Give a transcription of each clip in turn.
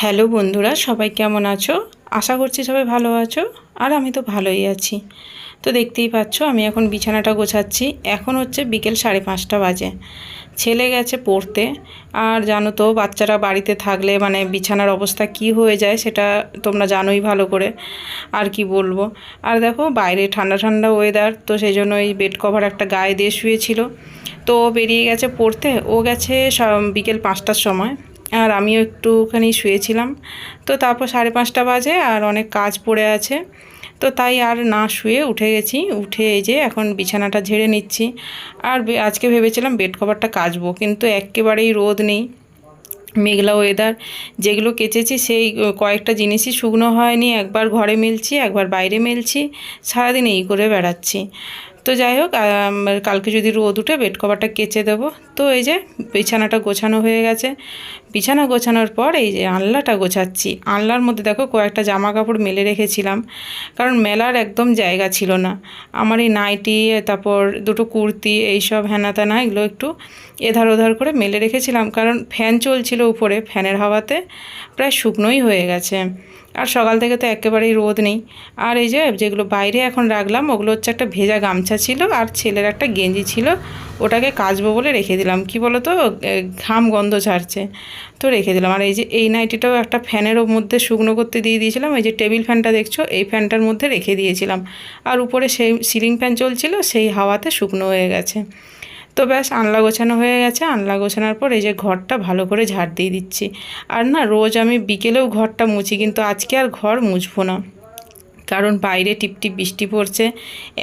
Hello বন্ধুরা, সবাই কেমন আছো? আশা করছি সবাই ভালো আছো, আর আমি তো ভালোই আছি। তো দেখতেই পাচ্ছ, আমি এখন বিছানাটা গোছাচ্ছি। এখন হচ্ছে বিকেল সাড়ে পাঁচটা বাজে। ছেলে গেছে পড়তে, আর জানো তো, বাচ্চারা বাড়িতে থাকলে মানে বিছানার অবস্থা কি হয়ে যায় সেটা তোমরা জানোই ভালো করে, আর কি বলব। আর দেখো, বাইরে ঠান্ডা ঠান্ডা ওয়েদার তো সেই জন্য এই বেড কভার একটা গায়ে দিয়ে শুয়েছিল। তো বেরিয়ে গেছে পড়তে, ও গেছে বিকেল পাঁচটার সময়। আর আমিও একটুখানি শুয়েছিলাম। তো তারপর সাড়ে পাঁচটা বাজে আর অনেক কাজ পড়ে আছে। তো তাই আর না শুয়ে উঠে গেছি। উঠে এই যে এখন বিছানাটা ঝেড়ে নিচ্ছি। আর আজকে ভেবেছিলাম বেড কভারটা কাচবো, কিন্তু একেবারেই রোদ নেই। মেঘলা ওয়েদার যেগুলো কেচেছি সেই কয়েকটা জিনিসই শুকনো হয়নি। একবার ঘরে মেলছি, একবার বাইরে মেলছি। সারাদিন এই করে বেড়াচ্ছি। তো যাই হোক কালকে যদি রোদ উঠে বেড কভারটা কেচে দেবো। তো এই যে বিছানাটা গোছানো হয়ে গেছে। বিছানা গোছানোর পর এই যে আনলাটা গোছাচ্ছি। আনলার মধ্যে দেখো কয়েকটা জামা কাপড় মেলে রেখেছিলাম, কারণ মেলার একদম জায়গা ছিল না। আমার এই নাইটি, তারপর দুটো কুর্তি এইসব হ্যানা ত্যানা এগুলো একটু এধার ওধার করে মেলে রেখেছিলাম, কারণ ফ্যান চলছিল উপরে, ফ্যানের হাওয়াতে প্রায় শুকনোই হয়ে গেছে। আর সকাল থেকে তো একেবারেই রোদ নেই। আর এই যে যেগুলো বাইরে এখন রাখলাম, ওগুলো হচ্ছে একটা ভেজা গামছা ছিল, আর ছেলের একটা গেঞ্জি ছিল। ওটাকে কাচবো বলে রেখে দিলাম। কি বলো তো ঘাম গন্ধ ছাড়ছে। তো রেখে দিলাম। আর এই যে, এই নাইটিটাও একটা ফ্যানেরও মধ্যে শুকনো করতে দিয়ে দিয়েছিলাম। এই যে, টেবিল ফ্যানটা দেখছ? এই ফ্যানটার মধ্যে রেখে দিয়েছিলাম। আর উপরে সেই সিলিং ফ্যান চলছিল, সেই হাওয়াতে শুকনো হয়ে গেছে। তো ব্যাস, আনলা গোছানো হয়ে গেছে। আনলা গোছানোর পর এই যে, ঘরটা ভালো করে ঝাড় দিয়ে দিচ্ছি। আর না, রোজ আমি বিকেলেও ঘরটা মুছি, কিন্তু আজকে আর ঘর মুছবো না। কারণ বাইরে টিপটিপ বৃষ্টি পড়ছে,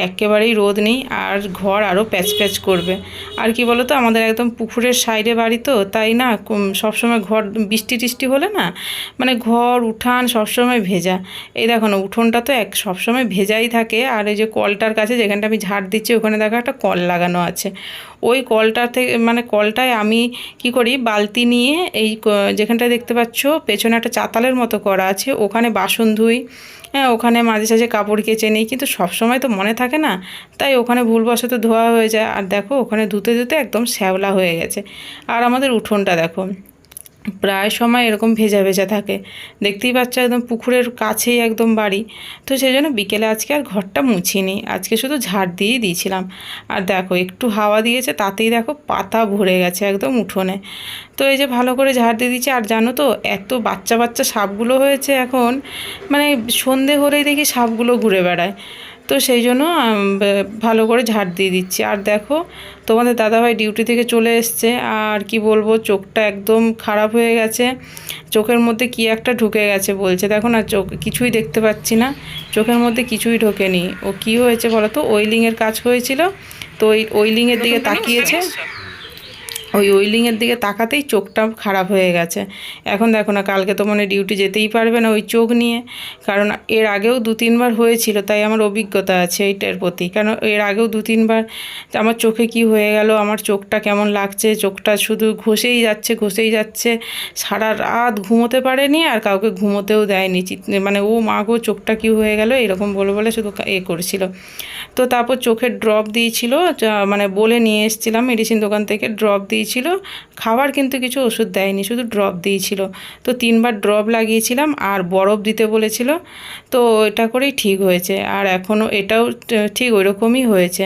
একেবারেই রোদ নেই আর ঘর আরও প্যাচ প্যাচ করবে। আর কি বলো তো আমাদের একদম পুকুরের সাইডে বাড়ি তো, তাই না সবসময় ঘর বৃষ্টি টিষ্টি হলে না মানে ঘর, উঠান সবসময় ভেজা। এই দেখো না, উঠোনটা তো এক, সবসময় ভেজাই থাকে। আর এই যে কলটার কাছে যেখানটা আমি ঝাড় দিচ্ছি, ওখানে দেখো একটা কল লাগানো আছে। ওই কলটার থেকে মানে কলটায় আমি কি করি, বালতি নিয়ে এই যেখানটায় দেখতে পাচ্ছ, পেছনে একটা চাতালের মতো করা আছে, ওখানে বাসন ধুই হ্যাঁ ওখানে মাঝে সাঝে কাপড় কেচে নিই, কিন্তু সবসময় তো মনে থাকে না, তাই ওখানে ভুলবশত ধোয়া হয়ে যায়। আর দেখো, ওখানে ধুতে ধুতে একদম শ্যাওলা হয়ে গেছে। আর আমাদের উঠোনটা দেখো প্রায় সময় এরকম ভেজা ভেজা থাকে। দেখতেই পাচ্ছ একদম পুকুরের কাছেই একদম বাড়ি। তো সেই জন্য বিকেলে আজকে আর ঘরটা মুছিনি। আজকে শুধু ঝাড় দিয়েই দিয়েছিলাম। আর দেখো, একটু হাওয়া দিয়েছে, তাতেই দেখো পাতা ভরে গেছে একদম উঠোনে। তো এই যে ভালো করে ঝাড় দিয়ে দিচ্ছি আর জানো তো, এত বাচ্চা বাচ্চা সাপগুলো হয়েছে এখন। মানে সন্ধে হলেই দেখি সাপগুলো ঘুরে বেড়ায়। তো সেই জন্য ভালো করে ঝাড় দিয়ে দিচ্ছি। আর দেখো তোমাদের দাদাভাই ডিউটি থেকে চলে এসছে। আর কি বলব চোখটা একদম খারাপ হয়ে গেছে। চোখের মধ্যে কি একটা ঢুকে গেছে বলছে। দেখো না চোখ কিছুই দেখতে পাচ্ছি না। চোখের মধ্যে কিছুই ঢোকেনি। ও কি হয়েছে বলো তো? ওয়েলিংয়ের কাজ হয়েছিল। তো ওই ওয়েলিংয়ের দিকে তাকিয়েছে। ওই ওয়েলিংয়ের দিকে তাকাতেই চোখটা খারাপ হয়ে গেছে। এখন দেখো না, কালকে তো মানে ডিউটি যেতেই পারবে না ওই চোখ নিয়ে। কারণ এর আগেও দু তিনবার হয়েছিল, তাই আমার অভিজ্ঞতা আছে এইটার প্রতি। কারণ এর আগেও দু তিনবার আমার চোখে কি হয়ে গেল, আমার চোখটা কেমন লাগছে, চোখটা শুধু ঘষেই যাচ্ছে ঘষেই যাচ্ছে, সারা রাত ঘুমোতে পারেনি আর কাউকে ঘুমোতেও দেয়নি। মানে ও মা গো, চোখটা কি হয়ে গেল, এরকম বলে বলে শুধু এ করেছিল। তো তারপর চোখের ড্রপ দিয়েছিল মানে বলে নিয়ে এসেছিলাম মেডিসিন দোকান থেকে ড্রপ দিয়েছিল, খাবার কিন্তু কিছু ওষুধ দেয়নি, শুধু ড্রপ দিয়েছিল। তো তিনবার ড্রপ লাগিয়েছিলাম আর বরফ দিতে বলেছিল, তো এটা করেই ঠিক হয়েছে। আর এখনও এটাও ঠিক ওই রকমই হয়েছে।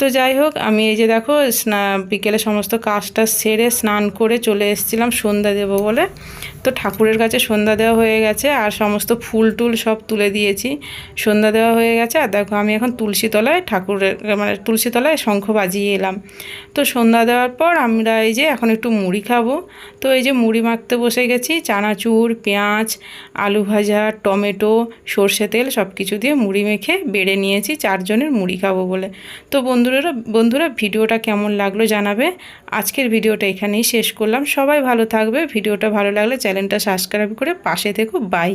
তো যাই হোক, আমি এই যে দেখো, স্না, বিকেলে সমস্ত কাজটা সেরে স্নান করে চলে এসেছিলাম সন্ধ্যা দেবো বলে। তো ঠাকুরের কাছে সন্ধ্যা দেওয়া হয়ে গেছে আর সমস্ত ফুল টুল সব তুলে দিয়েছি। সন্ধ্যা দেওয়া হয়ে গেছে আর দেখো, আমি এখন তুলসী তলায় ঠাকুরের মানে তুলসী তলায় শঙ্খ বাজিয়ে এলাম। তো সন্ধ্যা দেওয়ার পর আমরা এই যে এখন একটু মুড়ি খাব। তো এই যে মুড়ি মাখতে বসে গেছি, চানাচুর, পেঁয়াজ, আলু ভাজা, টমেটো, সর্ষে তেল সব কিছু দিয়ে মুড়ি মেখে বেড়ে নিয়েছি, চারজনের মুড়ি খাব বলে। তো বন্ধুরা বন্ধুরা, ভিডিওটা কেমন লাগল জানাবে। আজকের ভিডিওটা এখানেই শেষ করলাম। সবাই ভালো থাকবে। ভিডিওটা ভালো লাগলে চ্যানেলটা সাবস্ক্রাইব করে পাশে থেকো। বাই।